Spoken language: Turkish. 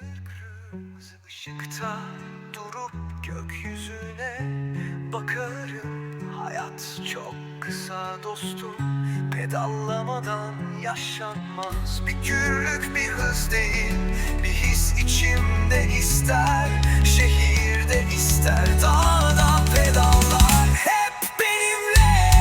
kırmızı ışıkta durup gökyüzüne bakarım. Hayat çok kısa dostum Pedallamadan yaşanmaz. Bir gürlük bir hız değil Bir his içimde ister Şehirde ister. Dağda pedallar Hep benimle.